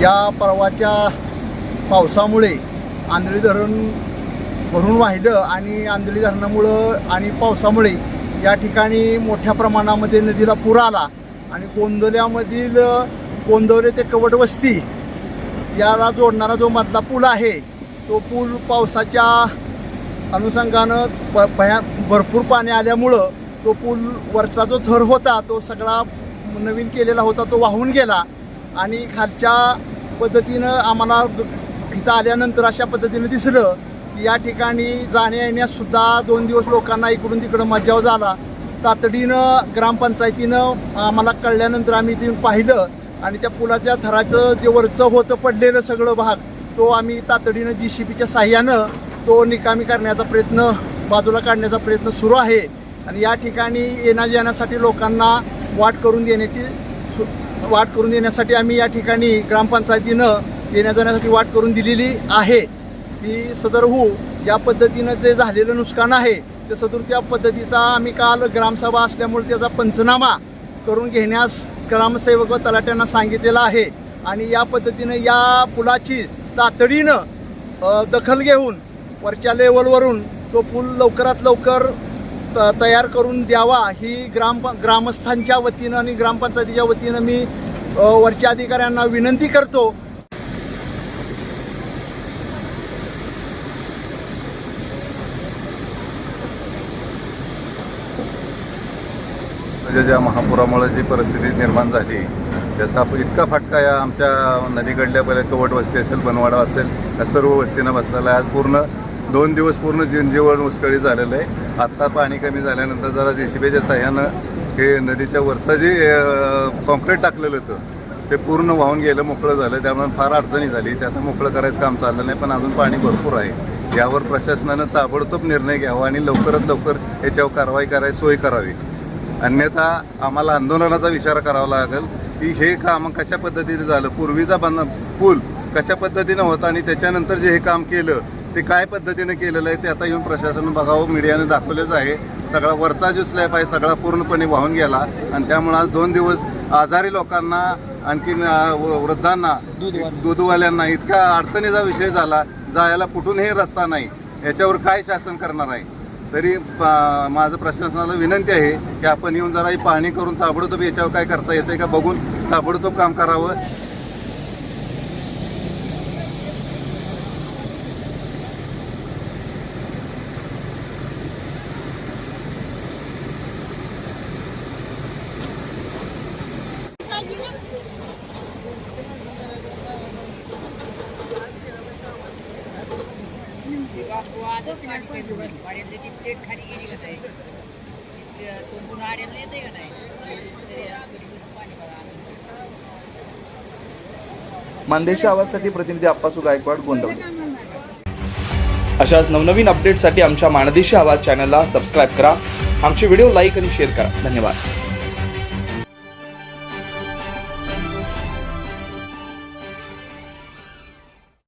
या परवाच्या पावसामुळे आंधळी धरण भरून वाहिलं आणि आंधळी धरणामुळं आणि पावसामुळे या ठिकाणी मोठ्या प्रमाणामध्ये नदीला पूर आला आणि गोंदवल्यामधील गोंदवले ते कवट वस्ती याला जोडणारा जो मधला पूल आहे तो पूल पावसाच्या अनुषंगानं प भया भरपूर पाणी आल्यामुळं तो पूल वरचा जो थर होता तो सगळा नवीन केलेला होता तो वाहून गेला. आणि खालच्या पद्धतीनं आम्हाला इथं आल्यानंतर अशा पद्धतीनं दिसलं की या ठिकाणी जाण्या दोन दिवस लोकांना इकडून तिकडं मज्जाव झाला. तातडीनं ग्रामपंचायतीनं आम्हाला कळल्यानंतर आम्ही इथे पाहिलं आणि त्या पुलाच्या थराचं जे वरचं होतं पडलेलं सगळं भाग तो आम्ही तातडीनं जी सी बीच्या साह्यानं तो निकामी करण्याचा प्रयत्न बाजूला काढण्याचा प्रयत्न सुरू आहे. आणि या ठिकाणी येण्या जाण्यासाठी लोकांना वाट करून देण्याची वाट करून देण्यासाठी आम्ही या ठिकाणी ग्रामपंचायतीनं येण्या जाण्यासाठी वाट करून दिलेली आहे. ती सदर होऊ या पद्धतीनं जे झालेलं नुकसान आहे ते सदर त्या पद्धतीचा आम्ही काल ग्रामसभा असल्यामुळे त्याचा पंचनामा करून घेण्यास ग्रामसेवक व तलाट्यांना सांगितलेला आहे. आणि या पद्धतीनं या पुलाची तातडीनं दखल घेऊन वरच्या लेवलवरून तो पूल लवकरात लवकर तयार करून द्यावा ही ग्राम ग्रामस्थांच्या वतीनं आणि ग्रामपंचायतीच्या वतीनं मी वरच्या अधिकाऱ्यांना विनंती करतो. म्हणजे ज्या महापुरामुळे जी परिस्थिती निर्माण झाली त्याचा इतका फटका या आमच्या नदीकडल्या पहिले कवट वस्ती असेल बनवाडा असेल या सर्व वस्तीनं बसलेला आहे. आज पूर्ण दोन दिवस पूर्ण जनजीवन मुस्कळीत झालेलं आहे. आत्ता पाणी कमी झाल्यानंतर जरा जे सी बीच्या सहाय्यानं हे नदीच्या वरचं जे कॉन्क्रीट टाकलेलं होतं ते पूर्ण वाहून गेलं मोकळं झालं. त्यामुळे फार अडचणी झाली. त्याचं मोकळं करायचं काम चाललं नाही पण अजून पाणी भरपूर आहे. यावर प्रशासनानं ताबडतोब निर्णय घ्यावा आणि लवकरात लवकर याच्यावर कारवाई करायची सोय करावी. अन्यथा आम्हाला आंदोलनाचा विचार करावा लागेल की हे काम कशा पद्धतीने झालं पूर्वीचा बंद पूल कशा पद्धतीनं होता आणि त्याच्यानंतर जे हे काम केलं ते काय पद्धतीनं केलेलं आहे ते आता येऊन प्रशासनानं बघावं मीडियाने दाखवलेच आहे. सगळा वरचा जो स्लॅब आहे सगळा पूर्णपणे वाहून गेला. आणि त्यामुळे आज दोन दिवस आजारी लोकांना आणखीन वृद्धांना दूधवाल्यांना. इतका अडचणीचा विषय झाला जायला कुठूनही रस्ता नाही. याच्यावर काय शासन करणार आहे? तरी माझं प्रशासनाला विनंती आहे की आपण येऊन जरा ही पाहणी करून ताबडतोब याच्यावर काय करता येते का बघून ताबडतोब काम करावं. मानदेशी आवाजसाठी प्रतिनिधी अप्पासू गायकवाड गोंदवले अशाच नवनवीन अपडेटसाठी आमच्या मानदेशी आवाज चॅनलला सबस्क्राईब करा. आमचे व्हिडिओ लाईक आणि शेअर करा. धन्यवाद.